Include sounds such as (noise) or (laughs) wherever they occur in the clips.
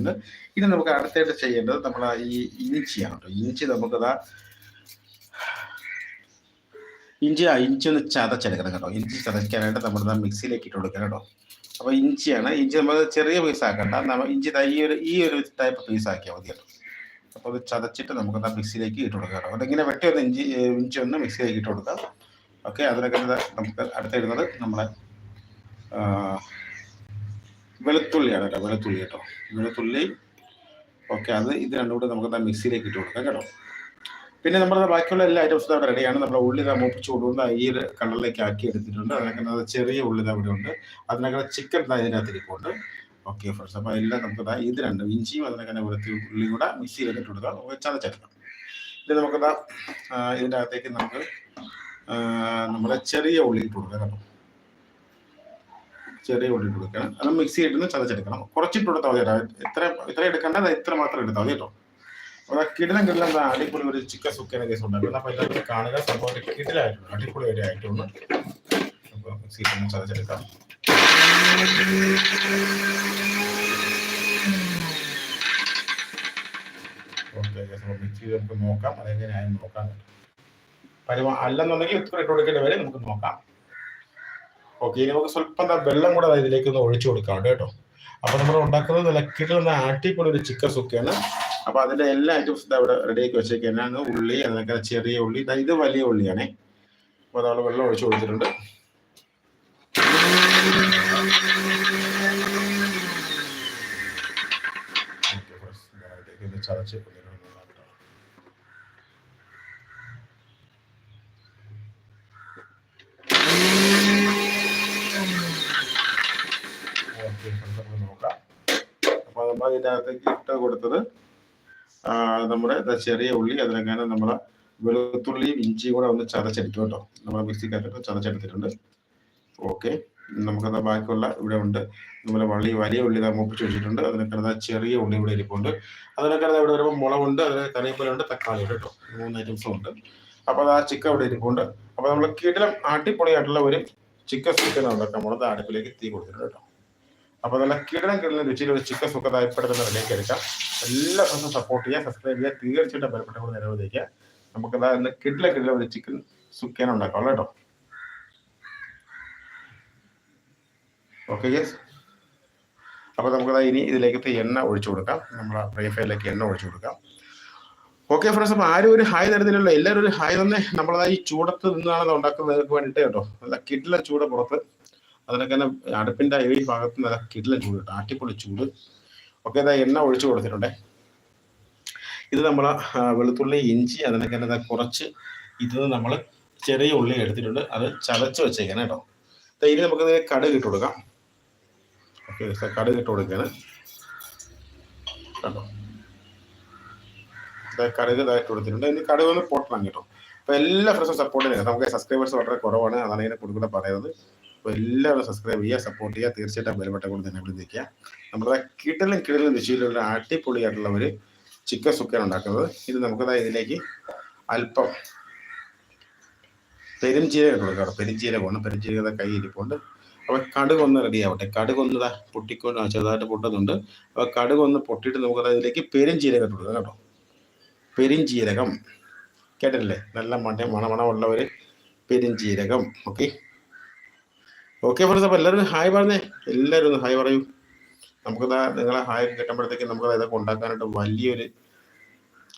ഉണ്ട് ഇനി നമുക്ക് അടുത്തായിട്ട് ചെയ്യേണ്ടത് നമ്മൾ ഈ ഇഞ്ചിയാണ് ഇഞ്ചി നമുക്കതാ ഇഞ്ചി ആ ഇഞ്ചി ഒന്ന് ചതച്ചെടുക്കണം കേട്ടോ. ഇഞ്ചി ചതയ്ക്കാനായിട്ട് നമ്മൾ മിക്സിയിലേക്ക് ഇട്ട് കൊടുക്കണം കേട്ടോ. അപ്പൊ ഇഞ്ചിയാണ്. ഇഞ്ചി നമ്മൾ ചെറിയ പീസ് ആക്കണ്ട. നമ്മൾ ഇഞ്ചി ഈ ഒരു ഈ ഒരു ടൈപ്പ് പീസ് ആക്കിയാൽ മതി കേട്ടോ. അപ്പോൾ അത് ചതച്ചിട്ട് നമുക്ക് ആ മിക്സിയിലേക്ക് ഇട്ട് കൊടുക്കാം കേട്ടോ. അതിങ്ങനെ വെട്ടി ഒന്ന് ഇഞ്ചി ഇഞ്ചി ഒന്ന് മിക്സിയിലേക്ക് ഇട്ട് കൊടുക്കാം. ഓക്കെ അതിനൊക്കെ നമുക്ക് അടുത്തിടുന്നത് നമ്മളെ വെളുത്തുള്ളിയാണ് കേട്ടോ വെളുത്തുള്ളി കേട്ടോ. വെളുത്തുള്ളി ഓക്കെ അത് ഇത് രണ്ടും കൂടെ നമുക്ക് മിക്സിയിലേക്ക് ഇട്ട് കൊടുക്കാം കേട്ടോ. പിന്നെ നമ്മുടെ ബാക്കിയുള്ള എല്ലാ ഐറ്റംസും അവിടെ റെഡിയാണ്. നമ്മുടെ ഉള്ളി ദാ മൂപ്പിച്ച് കൊടുക്കുന്ന ഈ ഒരു കളറിലേക്ക് ആക്കി എടുത്തിട്ടുണ്ട്. അതിനൊക്കെ ദാ ചെറിയ ഉള്ളി അവിടെ ഉണ്ട്. അതിനൊക്കെ ചിക്കൻ ദാ ഇതിനകത്ത് ഇരിപ്പുണ്ട്. ഓക്കെ ഫ്രണ്ട്സ് അപ്പോൾ എല്ലാം നമുക്ക് ഇത് രണ്ടും ഇഞ്ചിയും അതിനൊക്കെ വെളുത്തി ഉള്ളിയും കൂടെ മിക്സിയിലേക്ക് ഇട്ട് കൊടുക്കാം. ചതച്ചെടുക്കാം. ഇത് നമുക്ക് ഇതിന്റെ അകത്തേക്ക് നമുക്ക് നമ്മുടെ ചെറിയ ഉള്ളി ഇട്ട് കൊടുക്കാം കേട്ടോ. ചെറിയ ഉള്ളി കൊടുക്കണം. അത് മിക്സി ഇട്ട് ചതച്ചെടുക്കണം. കുറച്ചിട്ട് കൊടുത്താൽ മതി കേട്ടോ. ഇത്ര ഇത്ര എടുക്കണ്ട അത് ഇത്ര മാത്രം എടുത്താൽ മതി കേട്ടോ. അപ്പോൾ കിടിലം കിടിലം എന്താ അടിപൊളി ഒരു ചിക്കൻ സുക്കേനെ കേസ് ഉണ്ടാക്കുന്നത് അപ്പോൾ എല്ലാവരും കാണുക. സംഭവം ഒരു കിടിലായിട്ടുണ്ട്. അടിപൊളി ഒരു ആയിട്ടുണ്ട് അപ്പോൾ മിക്സി ഇട്ട് ചതച്ചെടുക്കാം. നോക്കാം. അതെങ്ങനെയായാലും നോക്കാം. പരിമ അല്ലെന്നുണ്ടെങ്കിൽ ഇത്ര ഇട്ട് കൊടുക്കേണ്ടി വരെ. നമുക്ക് നോക്കാം. ഓക്കെ ഇനി നമുക്ക് സ്വല്പം വെള്ളം കൂടെ ഇതിലേക്ക് ഒന്ന് ഒഴിച്ചു കൊടുക്കാം കേട്ടോ. അപ്പൊ നമ്മൾ ഉണ്ടാക്കുന്നത് നല്ല ഒന്ന് ആട്ടിപ്പൊടി ഒരു ചിക്കൻ സുക്കയാണ് അപ്പൊ അതിന്റെ എല്ലാ ഐറ്റംസും ഇവിടെ റെഡിയാക്കി വെച്ചേക്കാണ് ഉള്ളി അതിനൊക്കെ ചെറിയ ഉള്ളി. ഇത് വലിയ ഉള്ളിയാണേ. അപ്പൊ നമ്മൾ വെള്ളം ഒഴിച്ചു കൊടുത്തിട്ടുണ്ട്. ചതച്ച് കൊണ്ടുവരണം കേട്ടോ. ഓക്കെ നമുക്ക് നോക്കാം അപ്പൊ നമ്മൾ ഇതിനകത്തേക്ക് ഇട്ട് കൊടുത്തത് നമ്മുടെ ചെറിയ ഉള്ളി അതിനങ്ങനെ നമ്മൾ വെളുത്തുള്ളിയും ഇഞ്ചിയും കൂടെ ഒന്ന് ചതച്ചെടുത്തു കേട്ടോ. നമ്മൾ മിക്സിക്കകത്തിട്ട് ചതച്ചെടുത്തിട്ടുണ്ട്. ഓക്കെ. നമുക്കത് ബാക്കിയുള്ള ഇവിടെ ഉണ്ട്. നമ്മളെ വള്ളി വലിയ ഉള്ളി ഇതാ മൂപ്പിച്ച് വെച്ചിട്ടുണ്ട്. അതിനൊക്കെ ചെറിയ ഉള്ളി ഇവിടെ ഇരിപ്പുണ്ട്. അതിനൊക്കെ ഇവിടെ വരുമ്പോൾ മുളകുണ്ട് അതിന് കറിയപ്പലുണ്ട് തക്കാളി ഉണ്ട് കേട്ടോ. മൂന്ന് ഐറ്റംസും ഉണ്ട്. അപ്പോൾ ആ ചിക്കൻ ഇവിടെ ഇരിപ്പുണ്ട്. അപ്പോൾ നമ്മൾ കിടിലം അടിപൊളിയായിട്ടുള്ള ഒരു ചിക്കൻ ചിക്കൻ ഉണ്ടാക്കാൻ നമ്മളത് അടുപ്പിലേക്ക് തീ കൊടുത്തിട്ടുണ്ട് കേട്ടോ. അപ്പൊ നല്ല കിടലം കിടലം രുചിയിൽ ഒരു ചിക്കൻ സുഖ താല്പര്യപ്പെടുന്ന റെഡിയാക്കി എടുക്കാം. എല്ലാ ദിവസവും സപ്പോർട്ട് ചെയ്യുക സബ്സ്ക്രൈബ് ചെയ്യുക തീർച്ചയായിട്ടും ബലപ്പെട്ട കൂടെ നിലവിളിക്കുക നമുക്ക് ഇന്ന് കിടല കിടില ഒരു ചിക്കൻ സുഖേന ഉണ്ടാക്കാം കേട്ടോ ഓക്കെ യെസ് അപ്പൊ നമുക്കതാ ഇനി ഇതിലേക്ക് എണ്ണ ഒഴിച്ചു കൊടുക്കാം. നമ്മൾ ഫ്രൈ ഫയറിലേക്ക് എണ്ണ ഒഴിച്ചു കൊടുക്കാം. ഓക്കെ ഫ്രണ്ട്സ് അപ്പൊ ആരും ഒരു ഹായ് തരുന്നില്ലല്ലോ എല്ലാവരും ഒരു ഹായ് തന്നെ നമ്മളതായി ചൂടത്ത് നിന്നാണ് ഉണ്ടാക്കുന്നത് വേണ്ടിയിട്ട് കേട്ടോ നല്ല കിടില ചൂട് പുറത്ത് അതിനൊക്കെ തന്നെ അടുപ്പിന്റെ ഈ ഭാഗത്ത് നല്ല കിടിലൻ ചൂട് കേട്ടോ. അട്ടിപ്പൊളി ചൂട്. ഒക്കെ എണ്ണ ഒഴിച്ചു കൊടുത്തിട്ടുണ്ടേ. ഇത് നമ്മൾ വെളുത്തുള്ളി ഇഞ്ചി അതിനൊക്കെ തന്നെ കുറച്ച് ഇത് നമ്മൾ ചെറിയ ഉള്ളി എടുത്തിട്ടുണ്ട്. അത് ചതച്ച് വെച്ചേക്കണം കേട്ടോ. ഇനി നമുക്ക് കടുക് ഇട്ട് കൊടുക്കാം. ഓക്കെ കടുക് ഇട്ട് കൊടുക്കാണ്. കണ്ടോ? കടുക് ഇതായിട്ട് കൊടുത്തിട്ടുണ്ട്. ഇനി കടുക് ഒന്ന് പൊട്ടണം കേട്ടോ. അപ്പൊ എല്ലാ ഫ്രണ്ട്സും സപ്പോർട്ട് ചെയ്യുക നമുക്ക് സബ്സ്ക്രൈബേഴ്സ് വളരെ കുറവാണ്. അതാണ് ഇതിനെ കൊടുക്കുന്ന പറയുന്നത്. അപ്പോൾ എല്ലാവരും സബ്സ്ക്രൈബ് ചെയ്യുക സപ്പോർട്ട് ചെയ്യുക. തീർച്ചയായിട്ടും ബലപ്പെട്ട കൊണ്ട് തന്നെ ഇവിടെ നിൽക്കുക നമ്മുടെ കിടലും കിടലും രുചിയിലുള്ള അടിപൊളിയായിട്ടുള്ള ഒരു ചിക്കൻ സുക്കൻ ഉണ്ടാക്കുന്നത്. ഇത് നമുക്കതാ ഇതിലേക്ക് അല്പം പെരുംജീരകം കൊടുക്കാം. പെരുംജീരകമാണ് പെരുംജീരകം കൈ ഇരിപ്പുണ്ട്. അപ്പോൾ കടുക് ഒന്ന് റെഡി ആവട്ടെ. കടുക് ഒന്ന് ദാ പൊട്ടിക്കൊണ്ട് ചെറുതായിട്ട് പൊട്ടുന്നുണ്ട്. അപ്പോൾ കടുക് ഒന്ന് പൊട്ടിയിട്ട് നമുക്കത് ഇതിലേക്ക് പെരുംജീരകം കൊടുക്കാം കേട്ടോ. പെരുംജീരകം കേട്ടിട്ടില്ലേ? നല്ല മണ മണമണമുള്ള ഒരു പെരുംജീരകം ഓക്കെ. ഓക്കെ ഫ്രണ്ട്സ് അപ്പോൾ എല്ലാവരും ഹായ് പറഞ്ഞേ. എല്ലാവരും ഒന്ന് ഹായ് പറയൂ. നമുക്കതാ നിങ്ങളെ ഹായ് കിട്ടുമ്പോഴത്തേക്ക് നമുക്ക് ഇതൊക്കെ ഉണ്ടാക്കാനായിട്ട് വലിയൊരു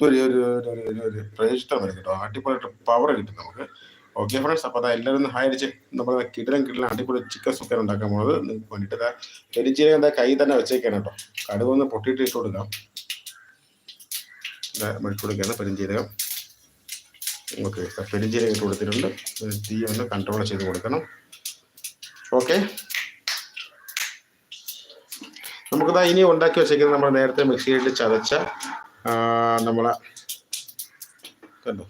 ഒരു ഒരു ഒരു ഒരു പ്രേഷിഷ്ടം വരും കേട്ടോ. അടിപൊളിയായിട്ട് പവർ കിട്ടും നമുക്ക്. ഓക്കെ ഫ്രണ്ട്സ് അപ്പോൾ അതാ എല്ലാവരും ഒന്ന് ഹായ് അടിച്ച് നമ്മൾ കിടലം കിടലം അടിപൊളി ചിക്കൻ സുക്കൻ ഉണ്ടാക്കാൻ പോകുന്നത് നിങ്ങൾക്ക് വേണ്ടിയിട്ട് പെരിഞ്ചീരകം എന്താ കൈ തന്നെ വെച്ചേക്കാണ് കേട്ടോ. കടുവ ഒന്ന് പൊട്ടിയിട്ട് ഇട്ട് കൊടുക്കാം. മെഴുക്ക് കൊടുക്കുകയാണ് പെരിഞ്ചീരകം. ഓക്കെ പെരിഞ്ചീരകം ഇട്ട് കൊടുത്തിട്ടുണ്ട്. തീ ഒന്ന് കൺട്രോൾ ചെയ്ത് കൊടുക്കണം. ഓക്കെ. നമുക്കിതാ ഇനി ഉണ്ടാക്കി വെച്ചേക്കുന്നത് നമ്മൾ നേരത്തെ മിക്സിയിട്ട് ചതച്ച നമ്മളെ കണ്ടോ?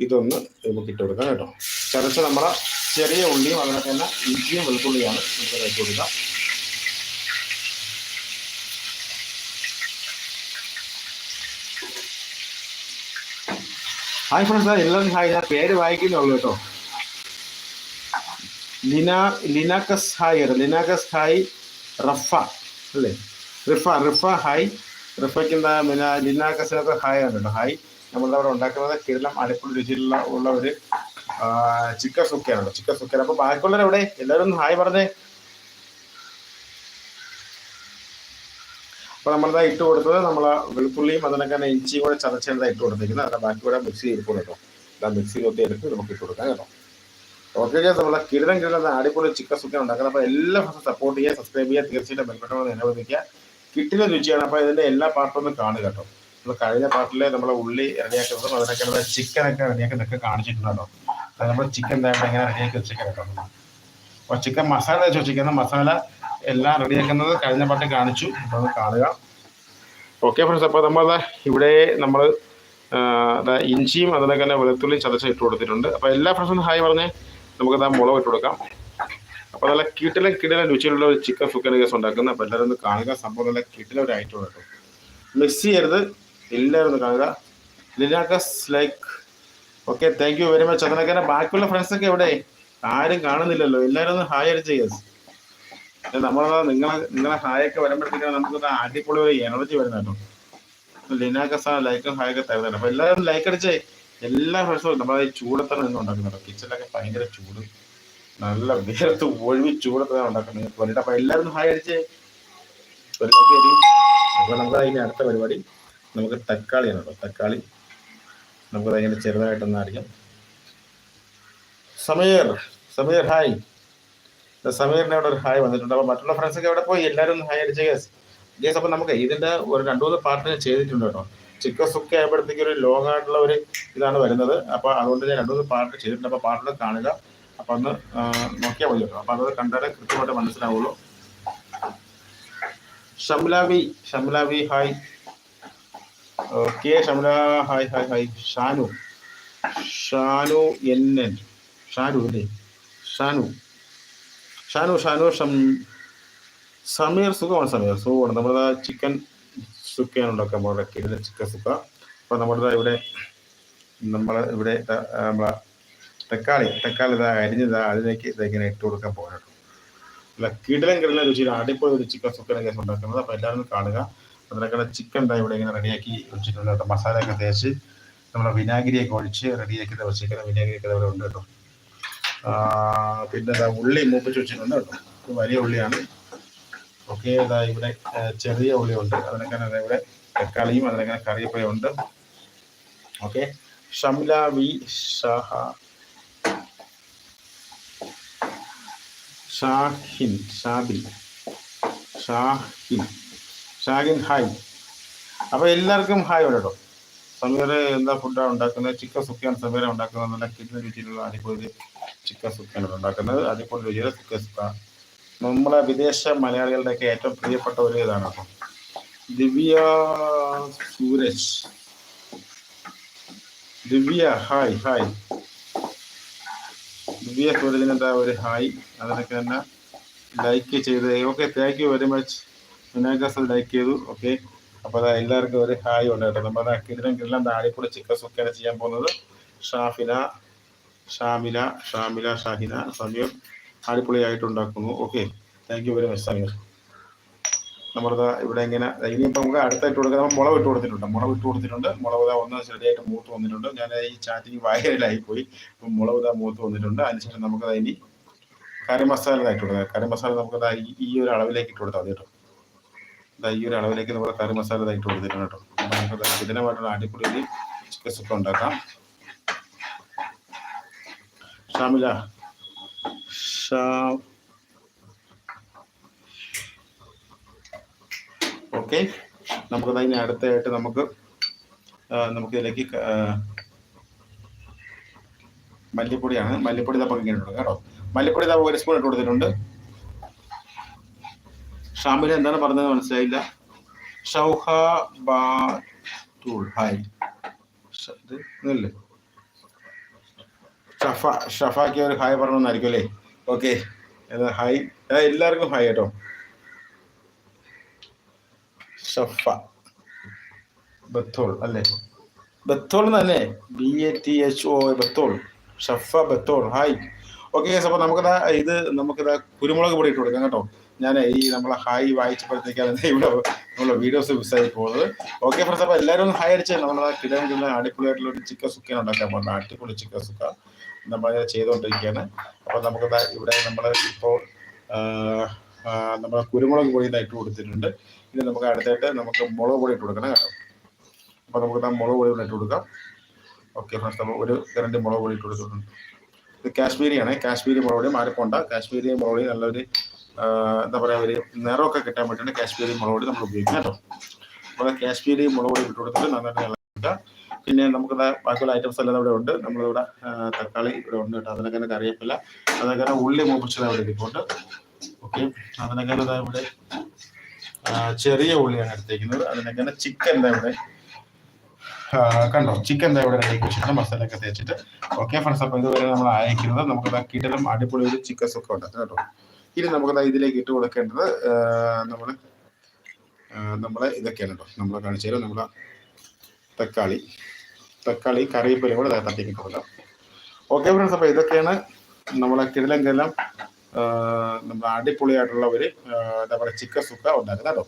ഇതൊന്ന് നമുക്ക് ഇട്ട് കൊടുക്കാം കേട്ടോ. ചതച്ച നമ്മളെ ചെറിയ ഉള്ളിയും അതിനെ തന്നെ ഇഞ്ചിയും വെളുത്തുള്ളിയാണ് നമുക്ക് ഇട്ട് കൊടുക്കാം. ഹായ് ഫ്രണ്ട്സ് എല്ലാവരും ഹായ്. ഞാൻ പേര് വായിക്കുന്നുള്ളൂ കേട്ടോ. ലിന ലിനാക്കസ് ഹായ് ലിനാക്കസ് ഹായ് റഫ അല്ലേ? റിഫ റിഫ ഹായ്. റിഫയ്ക്ക് എന്താ പിന്നെ ലിനാക്കസിനൊക്കെ ഹായ് ഉണ്ട് ഹായ്. നമ്മളിവിടെ ഉണ്ടാക്കുന്നത് കേരളം അടിപൊളി രുചിയിലുള്ള ഉള്ള ഒരു ചിക്കൻ സുക്കയാണ്. ചിക്കൻ സുക്കയാണ്. അപ്പോൾ ബാക്കിയുള്ളവർ എവിടെ? എല്ലാവരും ഒന്ന് ഹായ് പറഞ്ഞേ. അപ്പോൾ നമ്മളിതാ ഇട്ട് കൊടുത്തത് നമ്മൾ വെളുത്തുള്ളിയും അതിനൊക്കെ തന്നെ ഇഞ്ചിയും കൂടെ ചതച്ചെടുത്താ ഇട്ട് കൊടുത്തിരിക്കുന്നത് അതിന്റെ ബാക്കി കൂടെ മിക്സ് ചെയ്തിരിക്കും കേട്ടോ. ഇതാ മിക്സ് കൊത്തി എടുത്ത് നമുക്ക് ഇട്ട് കൊടുക്കാം കേട്ടോ. ഓക്കെ നമ്മളെ കിടലം കിടലം അടിപൊളി ചിക്കൻ സുഖം ഉണ്ടാക്കുന്നത് അപ്പൊ എല്ലാ സപ്പോർട്ട് ചെയ്യുക സബ്സ്ക്രൈബ് ചെയ്യുക തീർച്ചയായിട്ടും ബെൽബട്ടൺ അനുവദിക്കുക കിട്ടിയ രുചിയാണ്. അപ്പൊ ഇതിന്റെ എല്ലാ പാർട്ടും ഒന്ന് കാണുക കേട്ടോ. നമ്മൾ കഴിഞ്ഞ പാർട്ടിൽ നമ്മളെ ഉള്ളി റെഡിയാക്കുന്നതും അതിനൊക്കെ ചിക്കനൊക്കെ റെഡിയാക്കുന്നതൊക്കെ കാണിച്ചിട്ടുണ്ടോ അത് നമ്മൾ ചിക്കൻ എന്തായാലും എങ്ങനെ റെഡിയാക്കി വെച്ചേക്കാം കേട്ടോ. അപ്പൊ ചിക്കൻ മസാല വെച്ച് വെച്ചിരിക്കുന്ന മസാല എല്ലാം റെഡിയാക്കുന്നത് കഴിഞ്ഞ പാട്ട് കാണിച്ചു. അപ്പോൾ ഒന്ന് കാണുക. ഓക്കെ ഫ്രണ്ട്സ് അപ്പോൾ നമ്മൾ ഇവിടെ നമ്മൾ ഇഞ്ചിയും അതിനൊക്കെ തന്നെ വെളുത്തുള്ളിയും ചതച്ച് ഇട്ട് കൊടുത്തിട്ടുണ്ട്. അപ്പോൾ എല്ലാ ഫ്രണ്ട്സും ഹായ് പറഞ്ഞേ. നമുക്ക് ആ മുളക് ഇട്ട് കൊടുക്കാം. അപ്പോൾ നല്ല കിട്ടിലെ കിടില രുചിയുള്ള ഒരു ചിക്കൻ ഫുക്കൻ കേസ് ഉണ്ടാക്കുന്ന അപ്പോൾ എല്ലാവരും ഒന്ന് കാണുക. സംഭവം നല്ല കിടില ഒരു ഐറ്റം കേട്ടോ. മിസ് ചെയ്യരുത്. എല്ലാവരും ഒന്ന് കാണുക. ലിനാക്കസ് like okay thank you very much അതിനൊക്കെ ബാക്കിയുള്ള ഫ്രണ്ട്സൊക്കെ എവിടെ? ആരും കാണുന്നില്ലല്ലോ. എല്ലാവരും ഒന്ന് ഹായ് അടിച്ച് യെസ് നമ്മളത് നിങ്ങളെ നിങ്ങളെ ഹായൊക്കെ വരുമ്പോഴത്തേക്കാണ് നമുക്ക് അടിപൊളി ഒരു എനർജി വരുന്ന കേട്ടോ. ആ ലൈക്കും ഹായൊക്കെ തരുന്നുണ്ട് അപ്പൊ എല്ലാവരും ലൈക്ക് അടിച്ചേ. എല്ലാ ഫ്രഷും നമ്മൾ ഈ ചൂടത്താണ് നിന്ന് ഉണ്ടാക്കുന്നത് കിച്ചണിലൊക്കെ ഭയങ്കര ചൂട്. നല്ല വേർത്ത് ഒഴിവ് ചൂടത്താണ് ഉണ്ടാക്കുന്നത് വേണ്ടിട്ട് അപ്പൊ എല്ലാവരും ഹായ് അടിച്ചേ. അപ്പൊ നമുക്ക് അതിന് അടുത്ത പരിപാടി. നമുക്ക് തക്കാളിയാണ് കേട്ടോ. തക്കാളി നമുക്ക് അതിങ്ങനെ ചെറുതായിട്ടൊന്ന് അടിക്കാം. സമീർ സമീർ ഹായ്. സമീറിന് അവിടെ ഒരു ഹായ് വന്നിട്ടുണ്ട്. അപ്പൊ മറ്റുള്ള ഫ്രണ്ട്സൊക്കെ അവിടെ പോയി? എല്ലാവരും ഹായ് അടിച്ച് ഗേസ് ഗേസ് അപ്പൊ നമുക്ക് ഇതിന്റെ ഒരു രണ്ടു മൂന്ന് പാർട്ട് ഞാൻ ചെയ്തിട്ടുണ്ട് കേട്ടോ. ചിക്കൻ ആയപ്പോഴത്തേക്കും ഒരു ലോങ് ആയിട്ടുള്ള ഒരു ഇതാണ് വരുന്നത്. അപ്പോൾ അതുകൊണ്ട് ഞാൻ രണ്ടു പാർട്ട് ചെയ്തിട്ടുണ്ട്. അപ്പൊ പാർട്ടിൽ കാണുക. അപ്പോൾ ഒന്ന് നോക്കിയാൽ മതി കേട്ടോ. അപ്പൊ അത് കണ്ടാലേ കൃത്യമായിട്ട് മനസ്സിലാവുള്ളൂ. ഷംലാവി ഷംലാവി hi. Okay Shamla hi hi hi. Shanu. Shanu N N. Shanu അല്ലേ? ഷാനു. ഷാനു ഷാനു ഷം സമീർ സുഖമാണ് സമീർ? സുഖമാണ്. നമ്മുടെ ചിക്കൻ സുക്കയാണ് ഉണ്ടാക്കാൻ പോകുന്നത് കിടിലൻ ചിക്കൻ സുക്ക അപ്പോൾ നമ്മുടെ ഇവിടെ നമ്മൾ ഇവിടെ നമ്മളെ തക്കാളി തക്കാളി ഇതാ അരിഞ്ഞതാ അതിലേക്ക് ഇതെങ്ങനെ ഇട്ട് കൊടുക്കാൻ പോകാനുള്ളൂ അല്ല കിടിലൻ കിടിലൻ രുചിയിൽ അടിപൊളി ഒരു ചിക്കൻ സുക്കനെ കേസ് ഉണ്ടാക്കുന്നത്. അപ്പോൾ എല്ലാവരും കാണുക. അതിനൊക്കെ ചിക്കൻ ഉണ്ടായി ഇവിടെ ഇങ്ങനെ റെഡിയാക്കി വെച്ചിട്ടുണ്ട് കേട്ടോ. മസാലയൊക്കെ തേച്ച് നമ്മളെ വിനാഗിരിയൊക്കെ ഒഴിച്ച് റെഡിയാക്കി വെച്ചിരിക്കുന്ന വിനാഗിരിയൊക്കെ ഇവിടെ ഉണ്ട് കേട്ടോ. പിന്നെ ഉള്ളി മൂപ്പിച്ച് വെച്ചിട്ടുണ്ട് കേട്ടോ. വലിയ ഉള്ളിയാണ്. ഓക്കെ ഇതാ ഇവിടെ ചെറിയ ഉള്ളിയുണ്ട്. അതിനൊക്കെ ഇവിടെ തക്കാളിയും അതിനൊക്കെ കറിവേപ്പിലയുണ്ട് ഓക്കെ. ഷംല വി ഷഹ. ഷാഹിൻ ഷാബിൻ ഷാഹിൻ. ഷാഹിൻ ഹായ്. അപ്പോൾ എല്ലാവർക്കും ഹായ് കേട്ടോ സമീർ എന്താ ഫുഡാണ് ഉണ്ടാക്കുന്നത്? ചിക്കൻ സുക്കിയാണ് സമീര ഉണ്ടാക്കുന്നത്. നല്ല കിഡ്നി രുചിയിലുള്ള അടിപൊളി ചിക്കൻ സുക്കിയാണ് ഉണ്ടാക്കുന്നത്. അടിപൊളി രുചിയുടെ ചിക്കൻ സുക്ക നമ്മളെ വിദേശ മലയാളികളുടെ മലയാളികളുടെയൊക്കെ ഏറ്റവും പ്രിയപ്പെട്ട ഒരു ഇതാണ് അപ്പം. ദിവ്യ സൂരജ്. ദിവ്യ ഹായ് ഹായ് ദിവ്യ സൂരജിന് എന്താ ഒരു ഹായ് അതിനൊക്കെ തന്നെ ലൈക്ക് ചെയ്ത് okay thank you very much വിനായകസ് like ചെയ്തു ഓക്കെ അപ്പോൾ അതാ എല്ലാവർക്കും ഒരു ഹായ് ഉണ്ട് കേട്ടോ. നമ്മുടെ കിടിലം കിടിലം താഴെക്കൂടെ ചിക്കൻ സുക്കയാണ് ചെയ്യാൻ പോകുന്നത്. ഷാഫില ഷാമില ഷാമില ഷാഹിന സമീർ. അടിപൊളിയായിട്ട് ഉണ്ടാക്കുന്നു okay thank you very much Sameer നമ്മളിതാ ഇവിടെ ഇങ്ങനെ ഇനിയിപ്പോൾ നമുക്ക് അടുത്തായിട്ട് കൊടുക്കുക നമ്മൾ മുളക് ഇട്ട് കൊടുത്തിട്ടുണ്ട്. മുളക് ഇട്ട് കൊടുത്തിട്ടുണ്ട്. മുളക് ഒന്ന് ശരിയായിട്ട് മൂത്ത് വന്നിട്ടുണ്ട്. ഞാൻ ഈ ചാറ്റിങ് വയറിലായി പോയി. അപ്പം മുളക് ഇതാ മൂത്ത് വന്നിട്ടുണ്ട്. അതിനുശേഷം നമുക്ക് ഇനി കറി മസാല ഇട്ട് കൊടുക്കാം. കറി മസാല നമുക്ക് ഇതാ ഈ- ഒരു അളവിലേക്ക് ഇട്ട് കൊടുത്താൽ മതി കേട്ടോ. ഈ ഒരു അളവിലേക്ക് നമ്മൾ കറി മസാല ഇട്ട് കൊടുത്തിട്ടുണ്ട് കേട്ടോ. നമുക്ക് ഇതിനുമായിട്ടുള്ള അടിപൊളി ഒരു ഉണ്ടാക്കാം. ഷാമില ഷാ ഓക്കെ നമുക്ക് അതിന് അടുത്തായിട്ട് നമുക്ക് ആ, നമുക്ക് ഇതിലേക്ക് ക- ആ, മല്ലിപ്പൊടിയാണ് മല്ലിപ്പൊടി നമുക്ക് ഇങ്ങനെ കേട്ടോ മല്ലിപ്പൊടി നമുക്ക് ഒരു സ്പൂൺ ഇട്ട് കൊടുത്തിട്ടുണ്ട് ഷാമിൽ എന്താണ് പറഞ്ഞത് മനസ്സിലായില്ല ഷൗഹ ബാ ഹായ് ഇതല്ലേ ഷഫ ഷഫാക്കി ഒരു ഹായ് പറഞ്ഞൊന്നായിരിക്കും അല്ലേ ഓക്കെ. ഹായ് എല്ലാവർക്കും ഹായ് കേട്ടോ ഷഫ. ബത്തോൾ അല്ലേ? ബത്തോൾ തന്നെ. B A T H O Bathol. Shafa Bathol hi okay അപ്പോൾ നമുക്കിതാ ഇത് നമുക്കിതാ കുരുമുളക് പൊടി ഇട്ട് കൊടുക്കാം കേട്ടോ. ഞാൻ ഈ നമ്മളെ ഹായ് വായിച്ചപ്പോഴത്തേക്കാണ് (laughs) ഇവിടെ നമ്മളെ വീഡിയോസ് മിസ്സായി പോകുന്നത്. ഓക്കെ ഫ്രണ്ട്സ് അപ്പോൾ എല്ലാവരും ഒന്ന് ഹായ് അടിച്ചാൽ നമ്മളെ കിടക്കുന്ന അടിപൊളിയായിട്ടുള്ള ഒരു ചിക്കൻ സുക്കൻ ഉണ്ടാക്കാൻ പോകുന്നത്. അടിപൊളി ചിക്കൻ സുക്ക നമ്മൾ ചെയ്തുകൊണ്ടിരിക്കുകയാണ് അപ്പോൾ നമുക്ക് ഇവിടെ നമ്മൾ ഇപ്പോൾ നമ്മൾ കുരുമുളക് പൊടി ഇട്ട് കൊടുത്തിട്ടുണ്ട്. ഇനി നമുക്ക് അടുത്തായിട്ട് നമുക്ക് മുളക് പൊടി ഇട്ട് കൊടുക്കണം കേട്ടോ. അപ്പോൾ നമുക്ക് മുളക് പൊടി ഇട്ട് കൊടുക്കാം. ഓക്കെ ഫ്രണ്ട്സ് നമ്മൾ ഒരു രണ്ട് മുളക് പൊടി ഇട്ട് കൊടുത്തിട്ടുണ്ട്. ഇത് കാശ്മീരിയാണ്. കാശ്മീരി മുളക് പൊടി മാറിപ്പോണ്ട കാശ്മീരി മുളക് പൊടി നല്ലൊരു എന്താ പറയുക ഒരു നിറമൊക്കെ കിട്ടാൻ വേണ്ടിയിട്ട് കാശ്മീരി മുളക് പൊടി നമ്മൾ ഉപയോഗിക്കാം കേട്ടോ. അപ്പോൾ കാശ്മീരി മുളക് പൊടി ഇട്ട് കൊടുത്തിട്ട് നന്നായിട്ട് ഇളക്കുക പിന്നെ നമുക്ക് ബാക്കിയുള്ള ഐറ്റംസ് എല്ലാം ഇവിടെ ഉണ്ട്. നമ്മളിവിടെ തക്കാളി ഇവിടെ ഉണ്ട് കേട്ടോ. അതിനൊക്കെ കറിവേപ്പില അതൊക്കെ ഉള്ളി മൂപ്പിച്ചത് അവിടെ ഇരിപ്പുണ്ട്. ഓക്കെ അതിനൊക്കെ ഇവിടെ ചെറിയ ഉള്ളിയാണ് എടുത്തേക്കുന്നത്. അതിനൊക്കെ ചിക്കൻ ഇവിടെ. കണ്ടോ? ചിക്കൻ ഇവിടെ റെഡി വെച്ചിട്ടുണ്ട് മസാല ഒക്കെ തേച്ചിട്ട് ഓക്കെ ഫ്രണ്ട്സ് അപ്പോൾ ഇതുവരെ നമ്മൾ അയക്കുന്നത് നമുക്ക് കിടലും അടിപൊളി ഒരു ചിക്കൻ സുഖം ഉണ്ട് കേട്ടോ. ഇനി നമുക്ക് ഇതിലേക്ക് ഇട്ട് കൊടുക്കേണ്ടത് നമ്മൾ നമ്മളെ ഇതൊക്കെയാണ് കേട്ടോ. നമ്മളെ കാണിച്ചു തരാം. നമ്മളെ തക്കാളി. തക്കാളി കറിവേപ്പില കൂടെ തട്ടിക്ക് കൊടുക്കാം. ഓക്കെ ഫ്രണ്ട്സ് അപ്പോൾ ഇതൊക്കെയാണ് നമ്മളെ കിടലം കിടലം നമ്മുടെ അടിപൊളിയായിട്ടുള്ള ഒരു എന്താ പറയുക ചിക്കൻ സുക്ക ഉണ്ടാക്കുന്ന കേട്ടോ.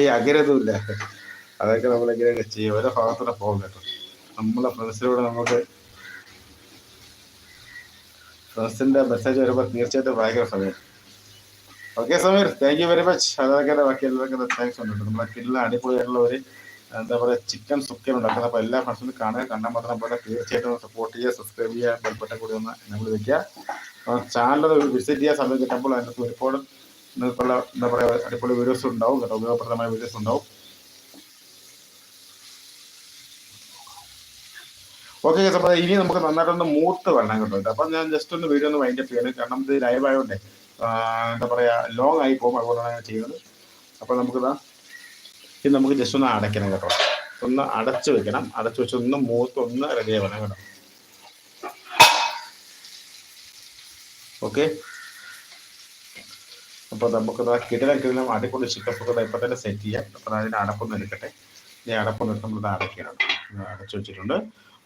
ഈ അഗ്രതുമില്ല അതൊക്കെ നമ്മളിങ്ങനെ ചെയ്യും. ഓരോ ഭാഗത്തൂടെ പോകും കേട്ടോ. നമ്മളെ ഫ്രണ്ട്സിലൂടെ നമുക്ക് ഫ്രണ്ട്സിന്റെ മെസ്സേജ് വരുമ്പോൾ തീർച്ചയായിട്ടും ഭയങ്കര സമയം. Okay Sameer thank you very much അതൊക്കെ ബാക്കി എല്ലാവർക്കും താങ്ക്സ് ഉണ്ട്. നമ്മളെ കിട്ടുന്ന അടിപൊളിയായിട്ടുള്ള ഒരു എന്താ പറയുക ചിക്കൻ സുക്കൻ ഉണ്ടാക്കുന്നത്. അപ്പോൾ എല്ലാ ഫ്രണ്ട്സും കാണുക. കണ്ടാൽ മാത്രം പോലെ തീർച്ചയായിട്ടും സപ്പോർട്ട് ചെയ്യുക സബ്സ്ക്രൈബ് ചെയ്യുക ബെൽബട്ട കൂടി ഒന്ന് നമ്മൾ വയ്ക്കുക ചാനൽ വിസിറ്റ് ചെയ്യാൻ സമയം കിട്ടുമ്പോൾ അതിനകത്ത് ഒരുപാട് നിങ്ങൾക്കുള്ള എന്താ പറയുക അടിപൊളി വീഡിയോസ് ഉണ്ടാവും കേട്ടോ. ഉപയോഗപ്രദമായ വീഡിയോസ് ഉണ്ടാവും. ഓക്കെ അപ്പോൾ ഇനി നമുക്ക് നന്നായിട്ടൊന്ന് മൂത്ത് വരണം കേട്ടോ. അപ്പം ഞാൻ ജസ്റ്റ് ഒന്ന് വീഡിയോ ഒന്ന് വൈൻഡപ്പ് ചെയ്യണം. കാരണം ഇത് ലൈവ് ആയതുകൊണ്ടേ എന്താ പറയാ ലോങ് ആയി പോകും. അതുകൊണ്ടാണ് ഞാൻ ചെയ്യുന്നത്. അപ്പോൾ നമുക്കിതാ ഇത് നമുക്ക് ജസ്റ്റ് ഒന്ന് അടയ്ക്കണം കേട്ടോ. ഒന്ന് അടച്ചു വെക്കണം. അടച്ചു വെച്ച് ഒന്ന് മൂത്ത് ഒന്ന് റെഡി ആവണം കേട്ടോ. ഓക്കെ അപ്പോൾ നമുക്ക് കിടലം കിടലം അടിപൊളി ചിക്കൻ ഇപ്പൊ തന്നെ സെറ്റ് ചെയ്യാം. അപ്പോൾ അതിന് അടപ്പൊന്ന് എടുക്കട്ടെ. ഈ അടപ്പൊന്ന് എടുത്ത് നമ്മൾ അടയ്ക്കണം അടച്ചു വെച്ചിട്ടുണ്ട്.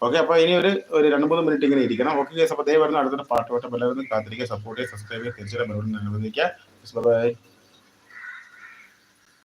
ഓക്കെ അപ്പോൾ ഇനി ഒരു ഒരു രണ്ട് മൂന്ന് മിനിറ്റ് ഇങ്ങനെ ഇരിക്കണം. ഓക്കെ കേസ് അപ്പോൾ ദയവായിരുന്നു അടുത്തൊരു പാട്ട് വട്ടം. എല്ലാവരും കാത്തിരിക്കുക സപ്പോർട്ട് ചെയ്യുക സബ്സ്ക്രൈബ് ചെയ്യുക തീർച്ചയായും അനുവദിക്കുക ബൈ